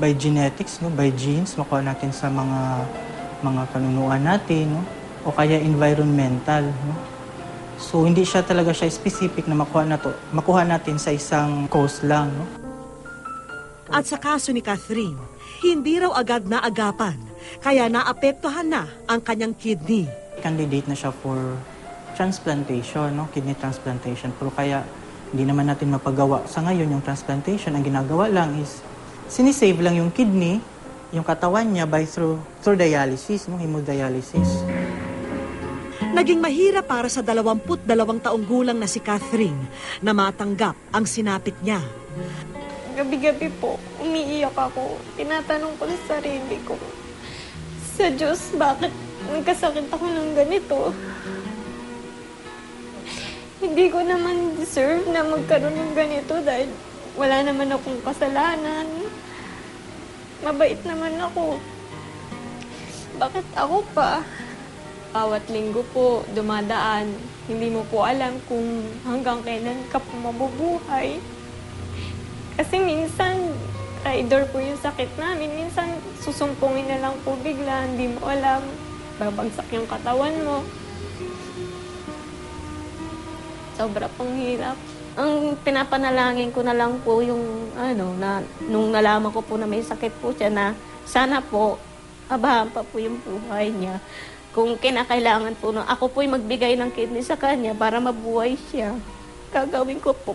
by genetics, no, by genes, makuha natin sa mga mga kanunuan natin, no, o kaya environmental, no. So hindi siya talaga siya specific na makuha na to, makuha natin sa isang cause lang, no. At sa kaso ni Catherine, hindi raw agad na agapan, kaya naapektuhan na ang kanyang kidney. Candidate na siya for transplantation, no, kidney transplantation. Pero kaya hindi naman natin mapagawa sa ngayon yung transplantation. Ang ginagawa lang is sinisave lang yung kidney, yung katawan niya by through through dialysis, no, hemodialysis. Naging mahirap para sa 22 taong gulang na si Catherine na matanggap ang sinapit niya. Gabi-gabi po, umiiyak ako. Tinatanong ko sa sarili ko, sa Diyos, bakit nagkasakit ako ng ganito? Hindi ko naman deserve na magkaroon ng ganito dahil wala naman akong kasalanan. Mabait naman ako. Bakit ako pa? Bawat linggo po, dumadaan. Hindi mo po alam kung hanggang kailan ka po mabubuhay. Kasi minsan, rider po yung sakit namin. Minsan, susumpungin na lang po bigla. Hindi mo alam. Babagsak yung katawan mo. Sobra pong hirap. Ang pinapanalangin ko na lang po yung ano na nung nalaman ko po na may sakit po siya na sana po abahan pa po yung buhay niya. Kung kinakailangan po na ako po'y magbigay ng kidney sa kanya para mabuhay siya. Gagawin ko po.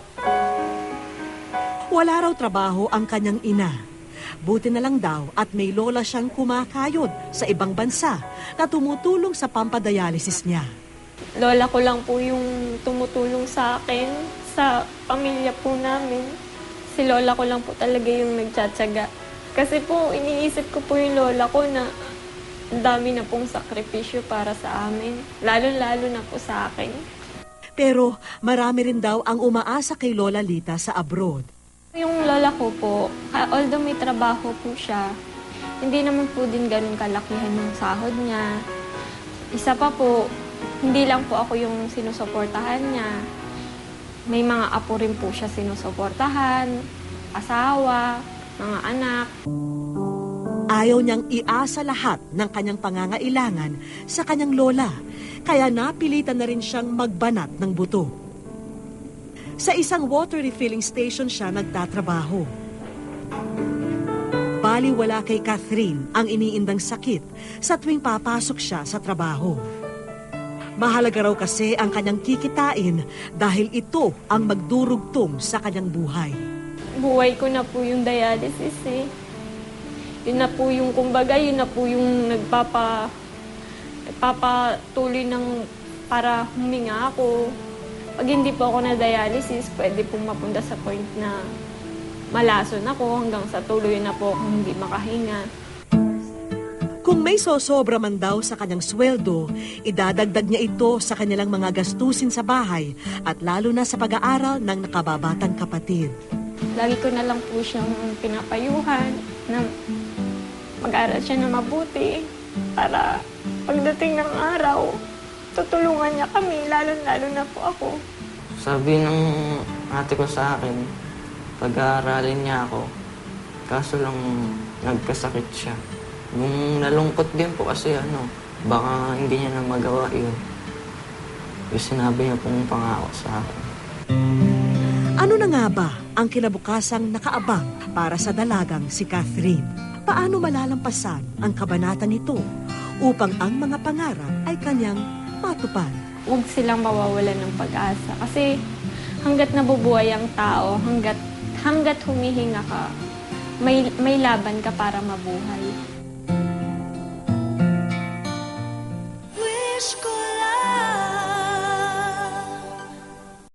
Wala raw trabaho ang kanyang ina. Buti na lang daw at may lola siyang kumakayod sa ibang bansa na tumutulong sa pampadialysis niya. Lola ko lang po yung tumutulong sa akin, sa pamilya po namin. Si lola ko lang po talaga yung nagtsatsaga. Kasi po, iniisip ko po yung lola ko na ang dami na pong sakripisyo para sa amin. Lalo-lalo na po sa akin. Pero marami rin daw ang umaasa kay Lola Lita sa abroad. Yung lola ko po, ah, although may trabaho po siya, hindi naman po din ganun kalakihan ng sahod niya. Isa pa po, hindi lang po ako yung sinusuportahan niya. May mga apo rin po siya sinusuportahan, asawa, mga anak. Ayaw niyang iasa lahat ng kanyang pangangailangan sa kanyang lola, kaya napilitan na rin siyang magbanat ng buto. Sa isang water refilling station siya nagtatrabaho. Baliwala kay Catherine ang iniindang sakit sa tuwing papasok siya sa trabaho. Mahalaga raw kasi ang kanyang kikitain dahil ito ang magdurugtong sa kanyang buhay. Buhay ko na po yung dialysis eh. Yun na po yung, kumbaga, yun na po yung nagpapa, nagpapatuloy ng para huminga ako. Pag hindi po ako na dialysis, pwede pong mapunta sa point na malason ako hanggang sa tuloy na po akong hindi makahinga. Kung may sosobra man daw sa kanyang sweldo, idadagdag niya ito sa kanilang mga gastusin sa bahay at lalo na sa pag-aaral ng nakababatang kapatid. Lagi ko na lang po siyang pinapayuhan na mag-aral siya na mabuti para pagdating ng araw, tutulungan niya kami, lalo-lalo na po ako. Sabi ng ate ko sa akin, pag-aaralin niya ako. Kaso lang nagkasakit siya. Yung nalungkot din po kasi ano, baka hindi niya na magawa yun. Yung sinabi niya pong pangako sa akin. Ano na nga ba ang kinabukasang nakaabang para sa dalagang si Catherine? Paano malalampasan ang kabanata nito upang ang mga pangarap ay kanyang matupad? Huwag silang mawawalan ng pag-asa. Kasi hanggat nabubuhay ang tao, hanggat, hanggat humihinga ka, may, may laban ka para mabuhay.